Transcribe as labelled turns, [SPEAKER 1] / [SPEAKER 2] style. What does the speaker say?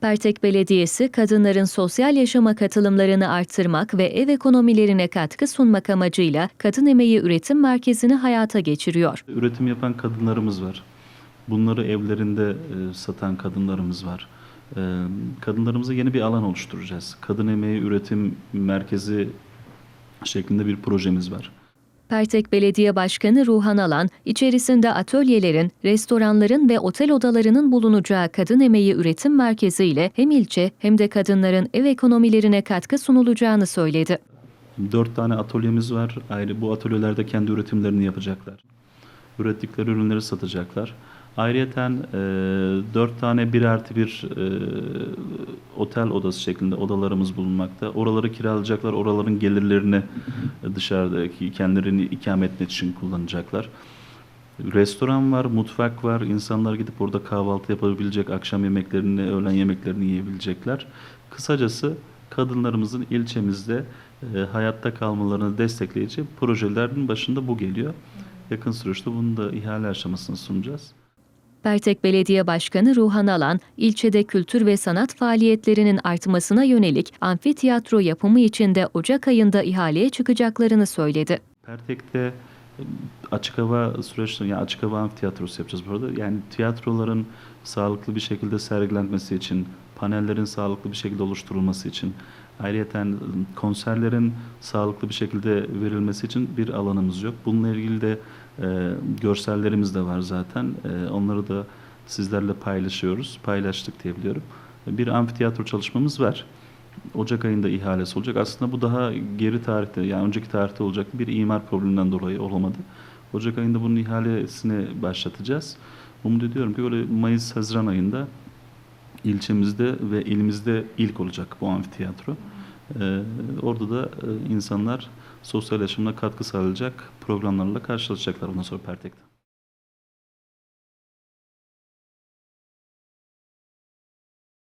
[SPEAKER 1] Pertek Belediyesi, kadınların sosyal yaşama katılımlarını artırmak ve ev ekonomilerine katkı sunmak amacıyla Kadın Emeği Üretim Merkezi'ni hayata geçiriyor.
[SPEAKER 2] Üretim yapan kadınlarımız var. Bunları evlerinde e, satan kadınlarımız var. E, kadınlarımıza yeni bir alan oluşturacağız. Kadın Emeği Üretim Merkezi şeklinde bir projemiz var.
[SPEAKER 1] Pertek Belediye Başkanı Ruhan Alan, içerisinde atölyelerin, restoranların ve otel odalarının bulunacağı Kadın Emeği Üretim Merkezi ile hem ilçe hem de kadınların ev ekonomilerine katkı sunulacağını söyledi.
[SPEAKER 2] Dört tane atölyemiz var. Ayrı bu atölyelerde kendi üretimlerini yapacaklar. Ürettikleri ürünleri satacaklar. Ayrıyeten e, dört tane bir artı bir e, otel odası şeklinde odalarımız bulunmakta. Oraları kiralayacaklar. Oraların gelirlerini dışarıdaki kendilerini ikamet için kullanacaklar. Restoran var, mutfak var. İnsanlar gidip orada kahvaltı yapabilecek, akşam yemeklerini, öğlen yemeklerini yiyebilecekler. Kısacası kadınlarımızın ilçemizde e, hayatta kalmalarını destekleyici projelerin başında bu geliyor. Yakın süreçte bunu da ihale aşamasını sunacağız.
[SPEAKER 1] Pertek Belediye Başkanı Ruhan Alan, ilçede kültür ve sanat faaliyetlerinin artmasına yönelik amfiteyatro yapımı için de Ocak ayında ihaleye çıkacaklarını söyledi.
[SPEAKER 2] Pertek'te e, açık hava süreçleri, yani açık hava amfitiyatrosu yapacağız burada. Yani tiyatroların sağlıklı bir şekilde sergilenmesi için, panellerin sağlıklı bir şekilde oluşturulması için, ayrıyeten konserlerin sağlıklı bir şekilde verilmesi için bir alanımız yok. Bununla ilgili de e, görsellerimiz de var zaten. E, onları da sizlerle paylaşıyoruz. Paylaştık diye biliyorum. Bir amfiteyatro çalışmamız var. Ocak ayında ihalesi olacak. Aslında bu daha geri tarihte yani önceki tarihte olacak bir imar probleminden dolayı olamadı. Ocak ayında bunun ihalesini başlatacağız. Umut ediyorum ki böyle Mayıs-Haziran ayında ilçemizde ve ilimizde ilk olacak bu amfiteyatro. Ee, orada da e, insanlar sosyal yaşamına katkı sağlayacak programlarla karşılaşacaklar ondan sonra Pertek'te.